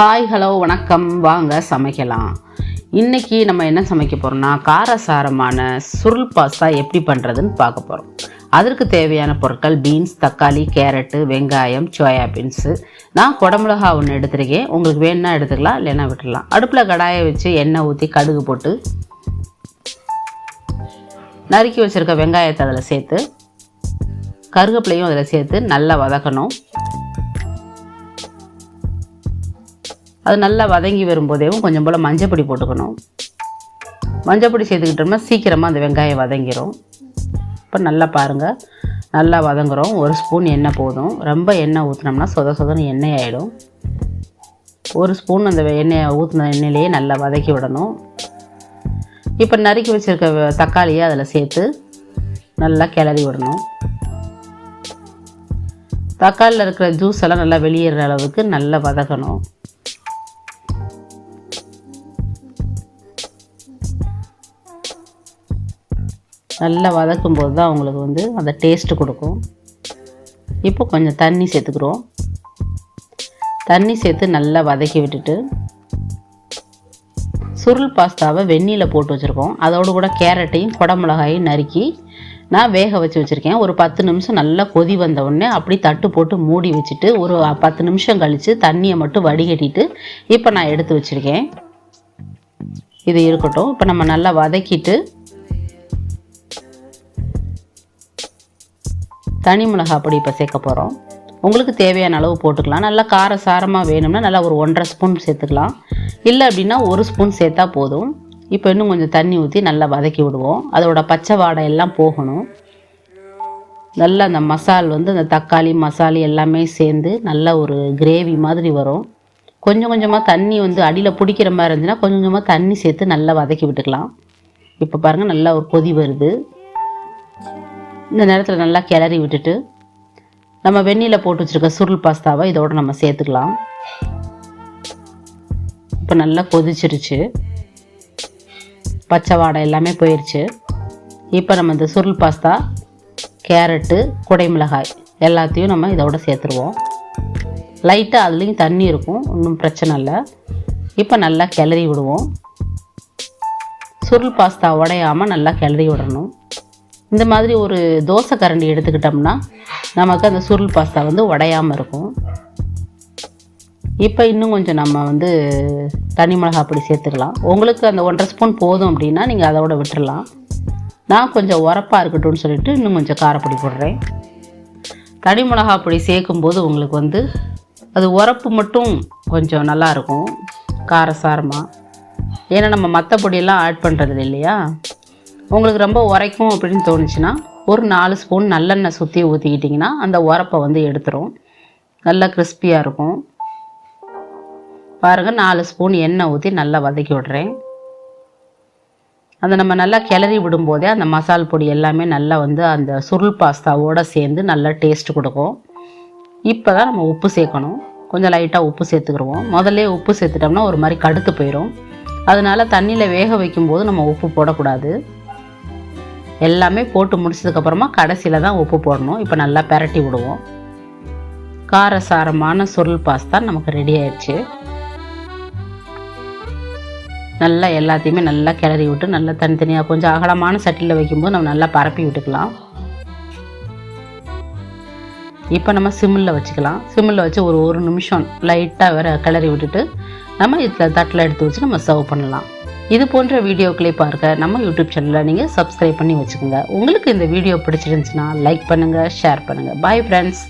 Hi hello வணக்கம். வாங்க சமைக்கலாம். இன்றைக்கி நம்ம என்ன சமைக்க போகிறோம்னா காரசாரமான சுருள் பாஸ்தா எப்படி பண்ணுறதுன்னு பார்க்க போகிறோம் அதற்கு தேவையான பொருட்கள் பீன்ஸ் தக்காளி கேரட்டு வெங்காயம் சோயா பீன்ஸு நான் குடமிளகா ஒன்று எடுத்துருக்கேன். உங்களுக்கு வேணும்னா எடுத்துக்கலாம் இல்லைன்னா விட்டுடலாம். அடுப்பில் கடாயை வச்சு எண்ணெய் ஊற்றி கடுகு போட்டு நறுக்கி வச்சுருக்க வெங்காயத்தை அதில் சேர்த்து கருவேப்பிலையும் அதில் சேர்த்து நல்லா வதக்கணும். அது நல்லா வதங்கி வரும்போதேவும் கொஞ்சம் போல் மஞ்சப்பொடி போட்டுக்கணும். மஞ்சப்பொடி சேர்த்துக்கிட்டோம்னா சீக்கிரமாக அந்த வெங்காயம் வதங்கிடும் இப்போ நல்லா பாருங்கள் நல்லா வதங்குறோம். ஒரு ஸ்பூன் எண்ணெய் போதும். ரொம்ப எண்ணெய் ஊற்றினோம்னா சொத சொதன்னு எண்ணெய் ஆகிடும் ஒரு ஸ்பூன் அந்த எண்ணெயை ஊற்றின எண்ணெயிலேயே நல்லா வதக்கி விடணும். இப்போ நறுக்கி வச்சுருக்க தக்காளியை அதில் சேர்த்து நல்லா கிளறி விடணும். தக்காளியில் இருக்கிற ஜூஸ் எல்லாம் நல்லா வெளியேற அளவுக்கு நல்லா வதக்கணும். நல்லா வதக்கும் போது தான் அவங்களுக்கு வந்து அந்த டேஸ்ட்டு கொடுக்கும். இப்போ கொஞ்சம் தண்ணி சேர்த்துக்கிறோம். தண்ணி சேர்த்து நல்லா வதக்கி விட்டுட்டு சுருள் பாஸ்தாவை வெந்நியில் போட்டு வச்சுருக்கோம். அதோடு கூட கேரட்டையும் குடமிளகாயும் நறுக்கி நான் வேக வச்சு வச்சுருக்கேன். ஒரு பத்து நிமிஷம் நல்லா கொதி வந்த உடனே அப்படி தட்டு போட்டு மூடி வச்சுட்டு ஒரு பத்து நிமிஷம் கழித்து தண்ணியை மட்டும் வடிகட்டிட்டு இப்போ நான் எடுத்து வச்சுருக்கேன். இது இருக்கட்டும். இப்போ நம்ம நல்லா வதக்கிட்டு தனி மிளகாய் பொடி இப்போ சேர்க்க போகிறோம் உங்களுக்கு தேவையான அளவு போட்டுக்கலாம். நல்லா கார சாரமாக வேணும்னா நல்லா ஒரு ஒன்றரை ஸ்பூன் சேர்த்துக்கலாம். இல்லை அப்படின்னா ஒரு ஸ்பூன் சேர்த்தா போதும். இப்போ இன்னும் கொஞ்சம் தண்ணி ஊற்றி நல்லா வதக்கி விடுவோம். அதோட பச்சை வாடை எல்லாம் போகணும். நல்லா அந்த மசால் வந்து அந்த தக்காளி மசாலி எல்லாமே சேர்ந்து நல்ல ஒரு கிரேவி மாதிரி வரும். கொஞ்சம் கொஞ்சமாக தண்ணி வந்து அடியில் பிடிக்கிற மாதிரி இருந்துச்சுன்னா கொஞ்சம் கொஞ்சமாக தண்ணி சேர்த்து நல்லா வதக்கி விட்டுக்கலாம். இப்போ பாருங்கள் நல்லா ஒரு கொதி வருது. இந்த நேரத்தில் நல்லா கிளறி விட்டுட்டு நம்ம வெந்நியில் போட்டு வச்சுருக்க சுருள் பாஸ்தாவை இதோடு நம்ம சேர்த்துக்கலாம். இப்போ நல்லா கொதிச்சிருச்சு. பச்சை வாடை எல்லாமே போயிடுச்சு இப்போ நம்ம இந்த சுருள் பாஸ்தா கேரட்டு குடைமிளகாய் எல்லாத்தையும் நம்ம இதோட சேர்த்துருவோம். லைட்டாக அதுலேயும் தண்ணி இருக்கும் ஒன்றும் பிரச்சனை இல்லை. இப்போ நல்லா கிளறி விடுவோம். சுருள் பாஸ்தா உடையாமல் நல்லா கிளறி விடணும். இந்த மாதிரி ஒரு தோசை கரண்டி எடுத்துக்கிட்டோம்னா நமக்கு அந்த சுருள் பாஸ்தா வந்து உடையாமல் இருக்கும். இப்போ இன்னும் கொஞ்சம் நம்ம வந்து தனி மிளகா பொடி சேர்த்துக்கலாம். உங்களுக்கு அந்த ஒன்றரை ஸ்பூன் போதும் அப்படின்னா நீங்கள் அதோட விட்டுடலாம் நான் கொஞ்சம் உரப்பாக இருக்கட்டும்னு சொல்லிட்டு இன்னும் கொஞ்சம் காரப்பொடி போடுறேன். தனி மிளகா பொடி சேர்க்கும்போது உங்களுக்கு வந்து அது உரப்பு மட்டும் கொஞ்சம் நல்லா இருக்கும் காரசாரமாக ஏன்னா நம்ம மற்ற பொடியெல்லாம் ஆட் பண்ணுறது இல்லையா? உங்களுக்கு ரொம்ப உரைக்கும் அப்படின்னு தோணுச்சுன்னா ஒரு நாலு ஸ்பூன் நல்லெண்ணெய் சுற்றி ஊற்றிக்கிட்டிங்கன்னா அந்த உரப்பை வந்து எடுத்துரும். நல்லா கிறிஸ்பியாக இருக்கும். பாருங்கள் நாலு ஸ்பூன் எண்ணெய் ஊற்றி நல்லா வதக்கி விடுறேன். அதை நம்ம நல்லா கிளறி விடும்போதே அந்த மசால் பொடி எல்லாமே நல்லா வந்து அந்த சுருள் பாஸ்தாவோடு சேர்ந்து நல்லா டேஸ்ட் கொடுக்கும். இப்போ தான் நம்ம உப்பு சேர்க்கணும். கொஞ்சம் லைட்டாக உப்பு சேர்த்துக்கிடுவோம் முதல்ல உப்பு சேர்த்துட்டோம்னா ஒரு மாதிரி கடுத்து போயிடும் அதனால தண்ணியில் வேக வைக்கும்போது நம்ம உப்பு போடக்கூடாது. எல்லாமே போட்டு முடிச்சதுக்கப்புறமா கடைசியில் தான் உப்பு போடணும். இப்போ நல்லா பெரட்டி விடுவோம். காரசாரமான சுருள் பாஸ்தா நமக்கு ரெடி ஆயிடுச்சு. நல்லா எல்லாத்தையுமே நல்லா கிளறி விட்டு நல்லா தனித்தனியாக கொஞ்சம் அகலமான சட்டியில் வைக்கும்போது நம்ம நல்லா பரப்பி விட்டுக்கலாம். இப்போ நம்ம சிம்மில் வச்சுக்கலாம். சிம்மில் வச்சு ஒரு ஒரு நிமிஷம் லைட்டாக வேறு கிளறி விட்டுட்டு நம்ம இதில் தட்டில் எடுத்து வச்சு நம்ம சர்வ் பண்ணலாம். இது போன்ற வீடியோக்களை பார்க்க நம்ம யூடியூப் சேனலில் நீங்கள் சப்ஸ்கிரைப் பண்ணி வச்சுக்கோங்க. உங்களுக்கு இந்த வீடியோ பிடிச்சிருந்துச்சுன்னா லைக் பண்ணுங்கள் ஷேர் பண்ணுங்கள் பாய் ஃப்ரெண்ட்ஸ்